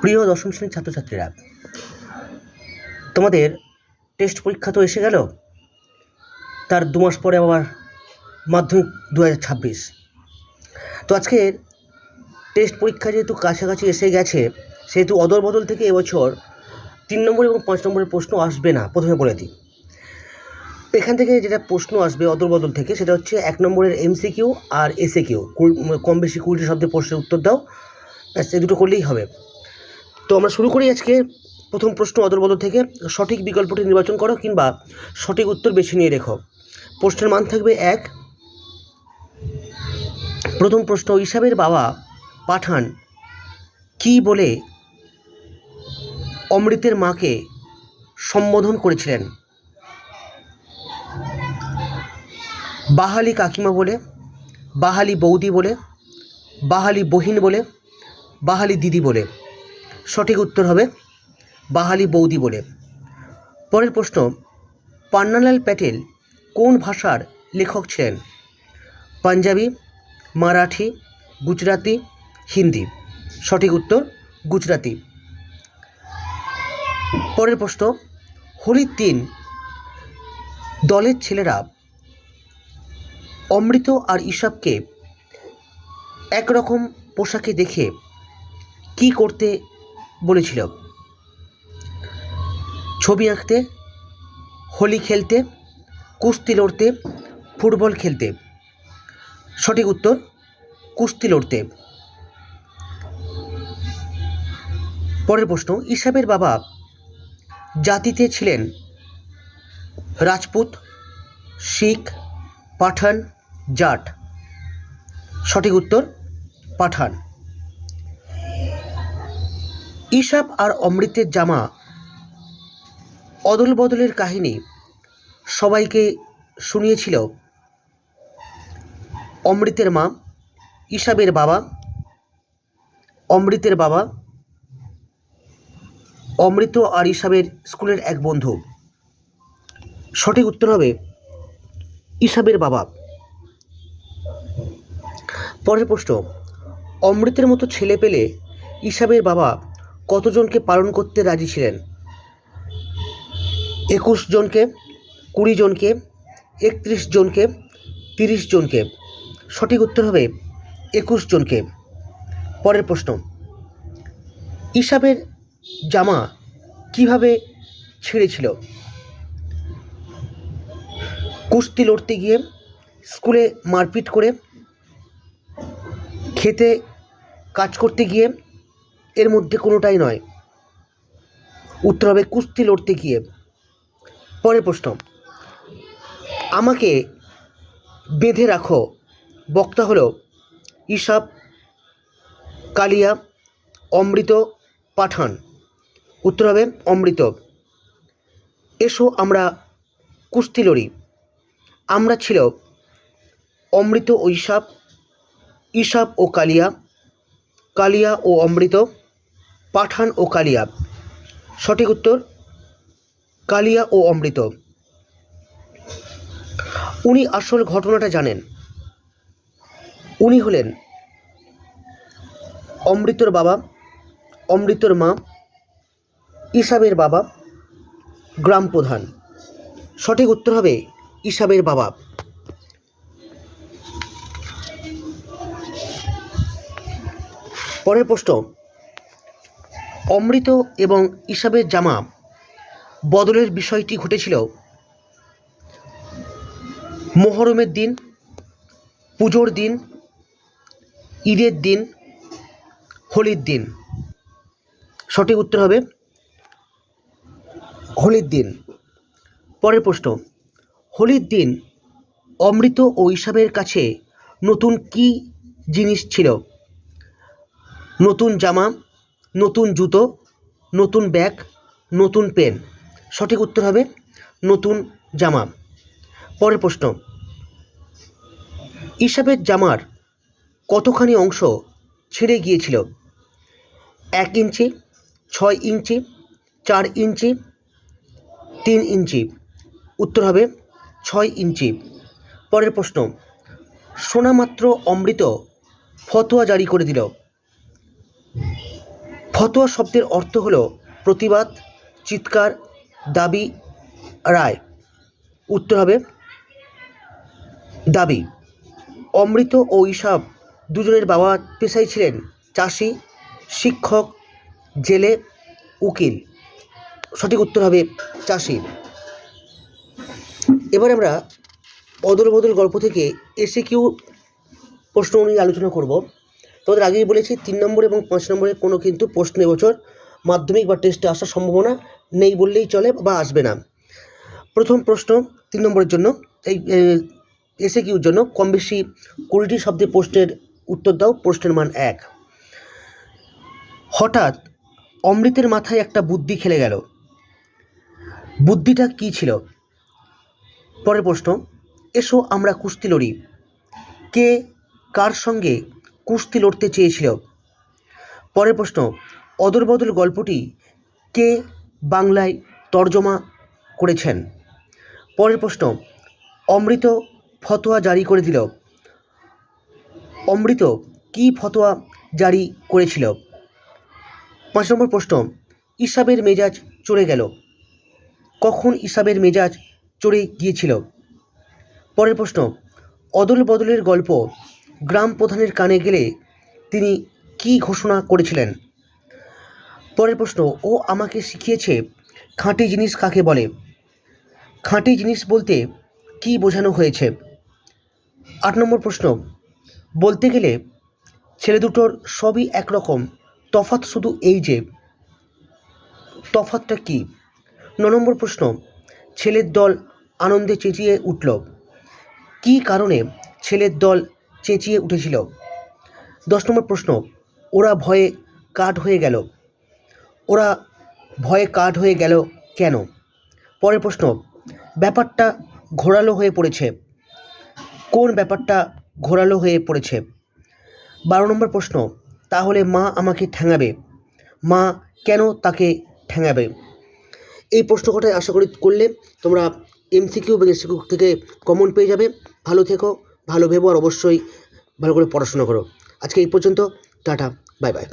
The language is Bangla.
প্রিয় দশম শ্রেণির ছাত্রছাত্রীরা, তোমাদের টেস্ট পরীক্ষা তো এসে গেল। তার দু মাস পরে আবার মাধ্যমিক দু হাজার ছাব্বিশ। তো আজকের টেস্ট পরীক্ষা যেহেতু কাছাকাছি এসে গেছে, সেহেতু অদল বদল থেকে এবছর তিন নম্বর এবং পাঁচ নম্বরের প্রশ্ন আসবে না, প্রথমে বলে দিই। এখান থেকে যেটা প্রশ্ন আসবে অদল বদল থেকে, সেটা হচ্ছে এক নম্বরের এমসিকিউ আর এসএ কিউ কম বেশি কুড়িটি শব্দে প্রশ্নের উত্তর দাও। ব্যাস, এই দুটো করলেই হবে। তো আমরা শুরু করি আজকে প্রথম প্রশ্ন অদল বদল থেকে। সঠিক বিকল্পটি নির্বাচন করো কিংবা সঠিক উত্তর বেছে নিয়ে রেখো। প্রশ্নের মান থাকবে এক। প্রথম প্রশ্ন, ইসাবের বাবা পাঠান কি বলে অমৃতের মাকে সম্বোধন করেছিলেন? বাহালি কাকিমা বলে, বাহালি বৌদি বলে, বাহালি বহিন বলে, বাহালি দিদি বলে। সঠিক উত্তর হবে বাহালি বৌদি বলে। পরের প্রশ্ন, পান্নালাল প্যাটেল কোন ভাষার লেখক ছিলেন? পাঞ্জাবি, মারাঠি, গুজরাতি, হিন্দি। সঠিক উত্তর, গুজরাতি। পরের প্রশ্ন, হোলির দিন দলের ছেলেরা অমৃত আর ইসাবকে একরকম পোশাকে দেখে কি করতে বলেছিল। ছবি আঁকতে, হোলি খেলতে, কুস্তি লড়তে, ফুটবল খেলতে। সঠিক উত্তর, কুস্তি লড়তে। পরের প্রশ্ন, ইসাবের বাবা জাতিতে ছিলেন রাজপুত, শিখ, পাঠান, জাট। সঠিক উত্তর, পাঠান। ইসাব আর অমৃতের জামা অদল বদলের কাহিনী সবাইকে শুনিয়েছিল অমৃতের মা ইসাবের বাবা, অমৃতের বাবা, অমৃত আর ইসাবের স্কুলের এক বন্ধু। সঠিক উত্তর হবে ইসাবের বাবা। পরের প্রশ্ন, অমৃতের মতো ছেলে পেলে ইসাবের বাবা কতজনকে পালন করতে রাজি ছিলেন? একুশ জনকে, কুড়ি জনকে, একত্রিশ জনকে, তিরিশ জনকে। সঠিক উত্তর হবে একুশ জনকে। পরের প্রশ্ন। ইসাবের জামা কীভাবে ছিঁড়েছিল? কুস্তি লড়তে গিয়ে, স্কুলে মারপিট করে, খেতে কাজ করতে গিয়ে এর মধ্যে কোনোটাই নয়। উত্তর হবে কুস্তি লড়তে গিয়ে। পরের প্রশ্ন। আমাকে বেঁধে রাখো, বক্তা হলো ইসাব কালিয়া অমৃত পাঠান। উত্তর হবে অমৃত। এসো আমরা কুস্তি লড়ি। আমরা ছিল অমৃত ও ইসাব ইসাব ও কালিয়া কালিয়া ও অমৃত। পাঠান ও কালিয়া। সঠিক উত্তর, কালিয়া ও অমৃত। উনি আসল ঘটনাটা জানেন। উনি হলেন অমৃতর বাবা, অমৃতর মা ইসাবের বাবা, গ্রাম প্রধান। সঠিক উত্তর হবে ইসাবের বাবা। পরের প্রশ্ন অমৃত এবং ইসাবের জামা বদলের বিষয়টি ঘটেছিল মোহরমের দিন, পুজোর দিন, ঈদের দিন, হোলির দিন। সঠিক উত্তর হবে হোলির দিন। পরের প্রশ্ন, হোলির দিন অমৃত ও ইসাবের কাছে নতুন কি জিনিস ছিল? নতুন জামা নতুন জুতো, নতুন ব্যাগ, নতুন পেন। সঠিক উত্তর হবে নতুন জামা। পরের প্রশ্ন। ইসাবের জামার কতখানি অংশ ছিঁড়ে গিয়েছিল? এক ইঞ্চি, ছয় ইঞ্চি, চার ইঞ্চি, তিন ইঞ্চি। উত্তর হবে ছয় ইঞ্চি। পরের প্রশ্ন। সোনামাত্র অমৃত ফতোয়া জারি করে দিল। ফতোয়া শব্দের অর্থ হল প্রতিবাদ, চিৎকার, দাবি, রায়। উত্তর হবে দাবি। অমৃত ও ইসাব দুজনের বাবা পেশায় ছিলেন চাষি, শিক্ষক, জেলে উকিল। সঠিক উত্তর হবে চাষি। এবার আমরা অদল বদল গল্প থেকে এসে কিউ প্রশ্ন নিয়ে আলোচনা করব। তোমাদের আগেই বলেছি, তিন নম্বর এবং পাঁচ নম্বরের কোনো কিন্তু প্রশ্ন এবছর মাধ্যমিক বা টেস্টে আসার সম্ভাবনা নেই বললেই চলে বা আসবে না। প্রথম প্রশ্ন তিন নম্বরের জন্য, এই এসে কিউর জন্য কম বেশি কুড়িটি শব্দে প্রশ্নের উত্তর দাও, প্রশ্নের মান এক। হঠাৎ অমৃতের মাথায় একটা বুদ্ধি খেলে গেল। বুদ্ধিটা কী ছিল? পরের প্রশ্ন, এসো আমরা কুস্তি লড়ি। কে কার সঙ্গে কুস্তি লড়তে চেয়েছিল। পরের প্রশ্ন অদল বদল গল্পটি কে বাংলায় তর্জমা করেছেন? পরের প্রশ্ন, অমৃত ফতোয়া জারি করে দিল। অমৃত কি ফতোয়া জারি করেছিল? পাঁচ নম্বর প্রশ্ন ইসাবের মেজাজ চড়ে গেল। কখন ইসাবের মেজাজ চড়ে গিয়েছিল? পরের প্রশ্ন অদল বদলের গল্প গ্রাম প্রধানের কানে গেলে তিনি কি ঘোষণা করেছিলেন? পরের প্রশ্ন, ও আমাকে শিখিয়েছে খাঁটি জিনিস কাকে বলে? খাঁটি জিনিস বলতে কি বোঝানো হয়েছে? আট নম্বর প্রশ্ন, বলতে গেলে ছেলে দুটোর সবই একরকম, তফাৎ শুধু এই যে। তফাৎটা কি? ন নম্বর প্রশ্ন, ছেলের দল আনন্দে চেঁচিয়ে উঠল। কী কারণে ছেলের দল চেঁচিয়ে উঠেছিল। দশ নম্বর প্রশ্ন, ওরা ভয়ে কাঠ হয়ে গেল। ওরা ভয়ে কাঠ হয়ে গেল কেন? পরের প্রশ্ন, ব্যাপারটা ঘোরালো হয়ে পড়েছে। কোন ব্যাপারটা ঘোরালো হয়ে পড়েছে? বারো নম্বর প্রশ্ন, তাহলে মা আমাকে ঠ্যাঙাবে। মা কেন তাকে ঠ্যাঙাবে? এই প্রশ্ন কটাই আশা করি করলে তোমরা এমসিকিউ এবং এসিকিউ থেকে কমন পেয়ে যাবে। ভালো থেকো। ভালো ভেবো আর অবশ্যই ভালো করে পড়াশোনা করো। আজকে এই পর্যন্ত টাটা বাই বাই